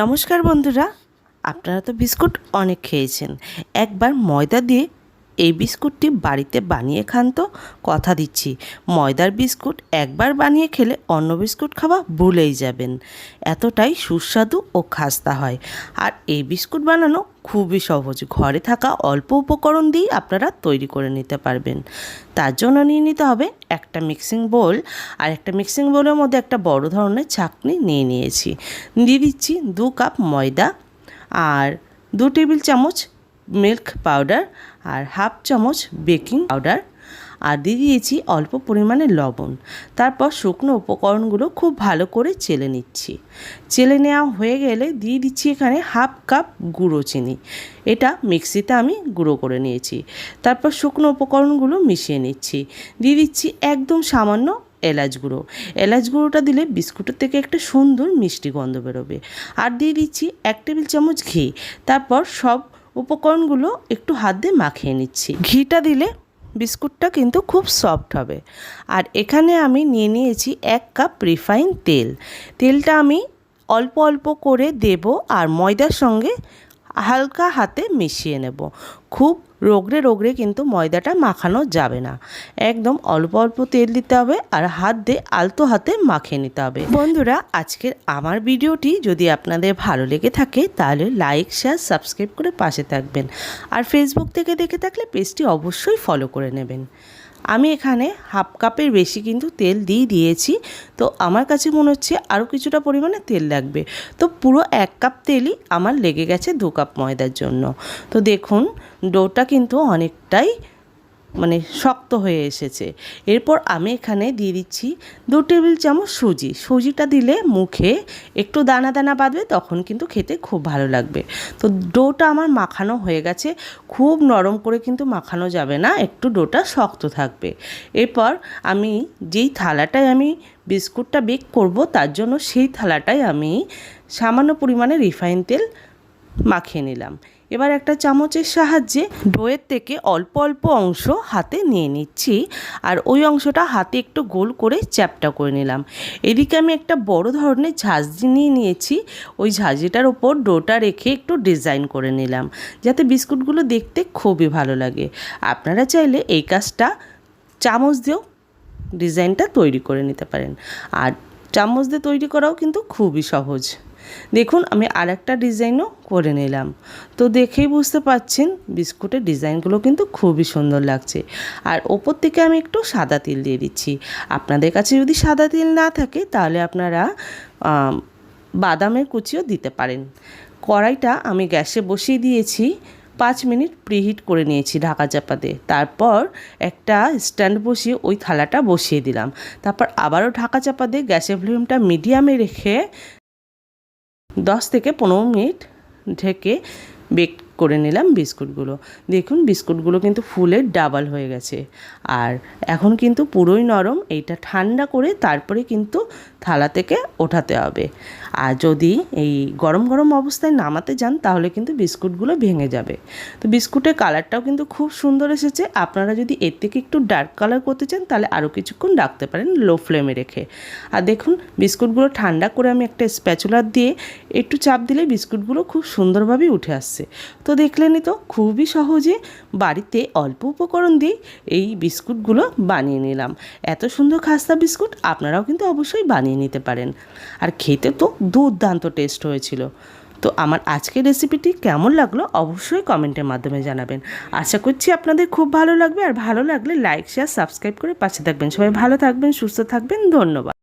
নমস্কার বন্ধুরা আপনারা তো বিস্কুট অনেক খেয়েছেন। একবার ময়দা দিয়ে এই বিস্কুটটি বাড়িতে বানিয়ে খান তো, কথা দিচ্ছি। ময়দার বিস্কুট একবার বানিয়ে খেলে অন্য বিস্কুট খাওয়া ভুলেই যাবেন। এতটাই সুস্বাদু ও খাস্তা হয়। আর এই বিস্কুট বানানো খুবই সহজ। ঘরে থাকা অল্প উপকরণ দিয়েই আপনারা তৈরি করে নিতে পারবেন। তার জন্য নিয়ে নিতে হবে একটা মিক্সিং বোল। আর একটা মিক্সিং বোলের মধ্যে একটা বড় ধরনের ছাকনি নিয়ে নিয়েছি। দিয়ে দিচ্ছি দু কাপ ময়দা আর দু টেবিল চামচ মিল্ক পাউডার আর হাফ চামচ বেকিং পাউডার আর দিয়ে দিয়েছি অল্প পরিমাণে লবণ। তারপর শুকনো উপকরণগুলো খুব ভালো করে চেলে নিচ্ছি। চেলে নেওয়া হয়ে গেলে দিয়ে দিচ্ছি এখানে হাফ কাপ গুঁড়ো চিনি। এটা মিক্সিতে আমি গুঁড়ো করে নিয়েছি। তারপর শুকনো উপকরণগুলো মিশিয়ে নিচ্ছি। দিয়ে দিচ্ছি একদম সামান্য এলাচ গুঁড়ো। এলাচ গুঁড়োটা দিলে বিস্কুটের থেকে একটা সুন্দর মিষ্টি গন্ধ বেরোবে। আর দিয়ে দিচ্ছি এক টেবিল চামচ ঘি। তারপর সব উপকরণগুলো একটু হাত দিয়ে মাখিয়ে নিচ্ছি। ঘিটা দিলে বিস্কুটটা কিন্তু খুব সফট হবে। আর এখানে আমি নিয়ে নিয়েছি এক কাপ রিফাইন তেল। তেলটা আমি অল্প অল্প করে দেব আর ময়দার সঙ্গে হালকা হাতে মিশিয়ে নেব। খুব রোগড়ে রোগড়ে কিন্তু ময়দাটা মাখানো যাবে না। একদম অল্প অল্প তেল দিতে হবে আর হাত দিয়ে আলতো হাতে মাখিয়ে নিতে হবে। বন্ধুরা, আজকের আমার ভিডিওটি যদি আপনাদের ভালো লেগে থাকে, তাহলে লাইক, শেয়ার, সাবস্ক্রাইব করে পাশে থাকবেন। আর ফেসবুক থেকে দেখে থাকলে পেজটি অবশ্যই ফলো করে নেবেন। আমি এখানে হাফ কাপের বেশি কিন্তু তেল দিয়ে দিয়েছি। তো আমার কাছে মনে হচ্ছে আরও কিছুটা পরিমাণে তেল লাগবে। তো পুরো এক কাপ তেলই আমার লেগে গেছে দু কাপ ময়দার জন্য। তো দেখুন, ডোটা কিন্তু অনেকটাই মানে শক্ত হয়ে এসেছে। এরপর আমি এখানে দিয়ে দিচ্ছি দু টেবিল চামচ সুজি। সুজিটা দিলে মুখে একটু দানা দানা বাঁধবে, তখন কিন্তু খেতে খুব ভালো লাগবে। তো ডোটা আমার মাখানো হয়ে গেছে। খুব নরম করে কিন্তু মাখানো যাবে না, একটু ডোটা শক্ত থাকবে। এরপর আমি যেই থালাটায় আমি বিস্কুটটা বেক করব, তার জন্য সেই থালাটায় আমি সামান্য পরিমাণে রিফাইন তেল মাখিয়ে নিলাম। এবার একটা চামচের সাহায্যে ডোয়ের থেকে অল্প অল্প অংশ হাতে নিয়ে নিচ্ছি আর ওই অংশটা হাতে একটু গোল করে চ্যাপটা করে নিলাম। এদিকে আমি একটা বড় ধরনের ঝাঁঝরি নিয়ে নিয়েছি। ওই ঝাঁঝরিটার ওপর ডোটা রেখে একটু ডিজাইন করে নিলাম যাতে বিস্কুটগুলো দেখতে খুবই ভালো লাগে। আপনারা চাইলে এই কাজটা চামচ দিয়েও ডিজাইনটা তৈরি করে নিতে পারেন। আর চামচ দিয়ে তৈরি করাও কিন্তু খুবই সহজ। দেখুন, আমি আর একটা ডিজাইনও করে নিলাম। তো দেখেই বুঝতে পাচ্ছেন, বিস্কুটের ডিজাইনগুলো কিন্তু খুবই সুন্দর লাগছে। আর ওপর থেকে আমি একটু সাদা তিল দিয়ে দিচ্ছি। আপনাদের কাছে যদি সাদা তিল না থাকে, তাহলে আপনারা বাদামের কুচিও দিতে পারেন। কড়াইটা আমি গ্যাসে বসিয়ে দিয়েছি, পাঁচ মিনিট প্রিহিট করে নিয়েছি ঢাকা চাপাতে। তারপর একটা স্ট্যান্ড বসিয়ে ওই থালাটা বসিয়ে দিলাম। তারপর আবারও ঢাকা চাপা দিয়ে গ্যাসের ফ্লেমটা মিডিয়ামে রেখে দশ থেকে পনেরো মিনিট ঢেকে বেক করে নিলাম বিস্কুটগুলো। দেখুন, বিস্কুটগুলো কিন্তু ফুলের ডাবল হয়ে গেছে। আর এখন কিন্তু পুরোই নরম, এইটা ঠান্ডা করে তারপরে কিন্তু থালা থেকে ওঠাতে হবে। আর যদি এই গরম গরম অবস্থায় নামাতে যান, তাহলে কিন্তু বিস্কুটগুলো ভেঙে যাবে। তো বিস্কুটের কালারটাও কিন্তু খুব সুন্দর এসেছে। আপনারা যদি এর থেকে একটু ডার্ক কালার করতে চান, তাহলে আরও কিছুক্ষণ রাখতে পারেন লো ফ্লেমে রেখে। আর দেখুন, বিস্কুটগুলো ঠান্ডা করে আমি একটা স্প্যাচুলার দিয়ে একটু চাপ দিলে বিস্কুটগুলো খুব সুন্দরভাবেই উঠে আসছে। তো দেখলেনই তো, খুবই সহজে বাড়িতে অল্প উপকরণ দিয়ে এই বিস্কুটগুলো বানিয়ে নিলাম। এত সুন্দর খাস্তা বিস্কুট আপনারাও কিন্তু অবশ্যই বানিয়ে নিতে পারেন। আর খেতে তো দুর্দান্ত টেস্ট হয়েছিল। তো আমার আজকের রেসিপিটি কেমন লাগল অবশ্যই কমেন্টের মাধ্যমে জানাবেন। আশা করছি আপনাদের খুব ভালো লাগবে। আর ভালো লাগলে লাইক, শেয়ার, সাবস্ক্রাইব করে পাশে থাকবেন। সবাই ভালো থাকবেন, সুস্থ থাকবেন। ধন্যবাদ।